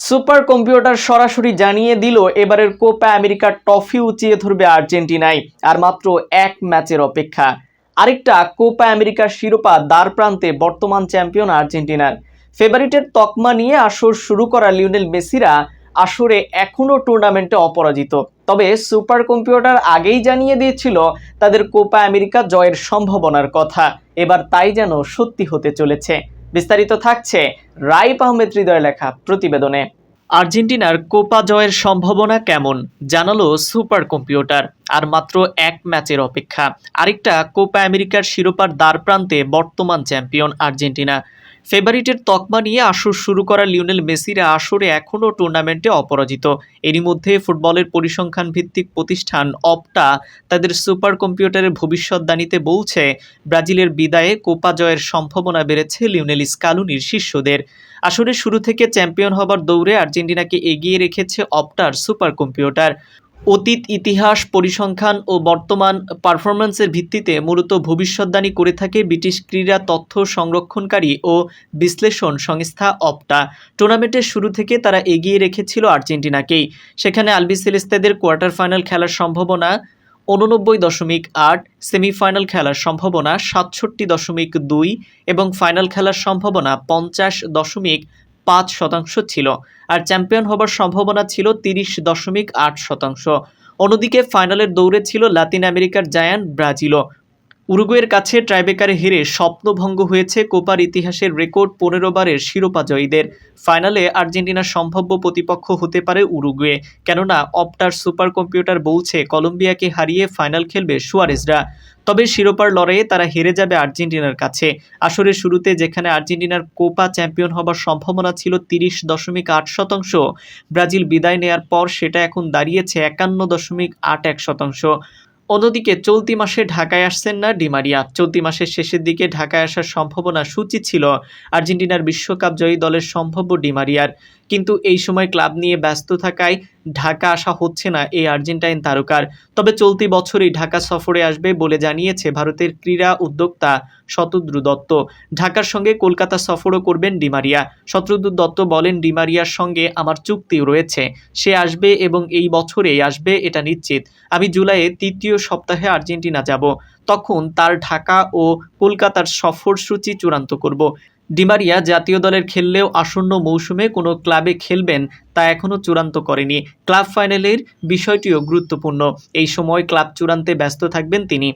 Super computer সরাসরি জানিয়ে দিল, এবারের কোপা আমেরিকার ট্রফি উঁচিয়ে ধরবে আর্জেন্টিনায় আর মাত্র এক ম্যাচের অপেক্ষা। আরেকটা কোপা আমেরিকার শিরোপা দ্বার প্রান্তে বর্তমান চ্যাম্পিয়ন আর্জেন্টিনার। ফেভারিটের তকমা নিয়ে আসর শুরু করা লিওনেল মেসিরা আসরে এখনও টুর্নামেন্টে অপরাজিত। তবে সুপার কম্পিউটার আগেই জানিয়ে দিয়েছিল তাদের কোপা আমেরিকা জয়ের সম্ভাবনার কথা। এবার তাই যেন সত্যি হতে চলেছে। বিস্তারিত থাকছে রাইপ আহমেদ হৃদয় লেখা প্রতিবেদনে। আর্জেন্টিনার কোপা জয়ের সম্ভাবনা কেমন? জানালো সুপার কম্পিউটার আর মাত্র এক ম্যাচের অপেক্ষা। আরেকটা কোপা আমেরিকার শিরোপার দ্বার প্রান্তে বর্তমান চ্যাম্পিয়ন আর্জেন্টিনা। ফেভারিটের তকমা নিয়ে আসর শুরু করা লিওনেল মেসিরা আসরে এখনও টুর্নামেন্টে অপরাজিত। এরই মধ্যে ফুটবলের পরিসংখ্যান ভিত্তিক প্রতিষ্ঠান অপটা তাদের সুপার কম্পিউটারের ভবিষ্যৎবাণীতে বলছে, ব্রাজিলের বিদায়ে কোপা জয়ের সম্ভাবনা বেড়েছে লিওনেল স্কালুনির শিষ্যদের। আসরে শুরু থেকে চ্যাম্পিয়ন হবার দৌড়ে আর্জেন্টিনাকে এগিয়ে রেখেছে অপটার সুপার কম্পিউটার অতীত ইতিহাস, পরিসংখ্যান ও বর্তমান পারফরম্যান্সের ভিত্তিতে মূলত ভবিষ্যৎবাণী করে থাকে ব্রিটিশ ক্রীড়া তথ্য সংরক্ষণকারী ও বিশ্লেষণ সংস্থা অপটা। টুর্নামেন্টের শুরু থেকে তারা এগিয়ে রেখেছিল আর্জেন্টিনাকেই। সেখানে আলবি সেলেস্তাদের কোয়ার্টার ফাইনাল খেলার সম্ভাবনা উননব্বই দশমিক আট সেমিফাইনাল খেলার সম্ভাবনা সাতষট্টি দশমিক দুই এবং ফাইনাল খেলার সম্ভাবনা পঞ্চাশ দশমিক পাঁচ শতাংশ ছিল, আর চ্যাম্পিয়ন হবার সম্ভাবনা ছিল তিরিশ দশমিক আট শতাংশ। অন্যদিকে ফাইনালের দৌড়ে ছিল লাতিন আমেরিকার জায়ান্ট ব্রাজিলও। উরুগুয়ের কাছে ট্রাইবেকারে হেরে স্বপ্নভঙ্গ হয়েছে কোপার ইতিহাসের রেকর্ড পনেরো বারের শিরোপা জয়ীদের ফাইনালে আর্জেন্টিনার সম্ভাব্য প্রতিপক্ষ হতে পারে উরুগুয়ে। কেননা, অপটার সুপার কম্পিউটার বলছে, কলম্বিয়াকে হারিয়ে ফাইনাল খেলবে সুয়ারেজরা। তবে শিরোপার লড়াইয়ে তারা হেরে যাবে আর্জেন্টিনার কাছে। আসরের শুরুতে যেখানে আর্জেন্টিনার কোপা চ্যাম্পিয়ন হবার সম্ভাবনা ছিল তিরিশ দশমিক আট শতাংশ, ব্রাজিল বিদায় নেয়ার পর সেটা এখন দাঁড়িয়েছে একান্ন দশমিক আট এক শতাংশ। অন্যদিকে, চলতি মাসে ঢাকায় আসছেন না ডিমারিয়া। চলতি মাসের শেষের দিকে ঢাকায় আসার সম্ভাবনা সূচি ছিল আর্জেন্টিনার বিশ্বকাপ জয়ী দলের সম্ভাব্য ডিমারিয়ার। কিন্তু এই সময় ক্লাব নিয়ে ব্যস্ত থাকায় ঢাকা আসা হচ্ছে না এই আর্জেন্টাইন তারকার। তবে চলতি বছরই ঢাকা সফরে আসবে বলে জানিয়েছে ভারতের ক্রীড়া উদ্যোক্তা শতদ্রু দত্ত। ঢাকার সঙ্গে কলকাতা সফরও করবেন ডিমারিয়া শত্রুদ্র দত্ত বলেন ডিমারিয়ার সঙ্গে আমার চুক্তি রয়েছে। সে আসবে এবং এই বছরেই আসবে, এটা নিশ্চিত। আমি জুলাইয়ে তৃতীয় সপ্তাহে আর্জেন্টিনা যাব। তখন তার ঢাকা ও কলকাতার সফরসূচি চূড়ান্ত করব। ডিমারিয়া জাতীয় দলের খেললেও আসন্ন মৌসুমে কোনো ক্লাবে খেলবেন তা এখনও চূড়ান্ত করেনি। ক্লাব ফাইনালের বিষয়টিও গুরুত্বপূর্ণ। এই সময় ক্লাব চূড়ান্তে ব্যস্ত থাকবেন তিনি।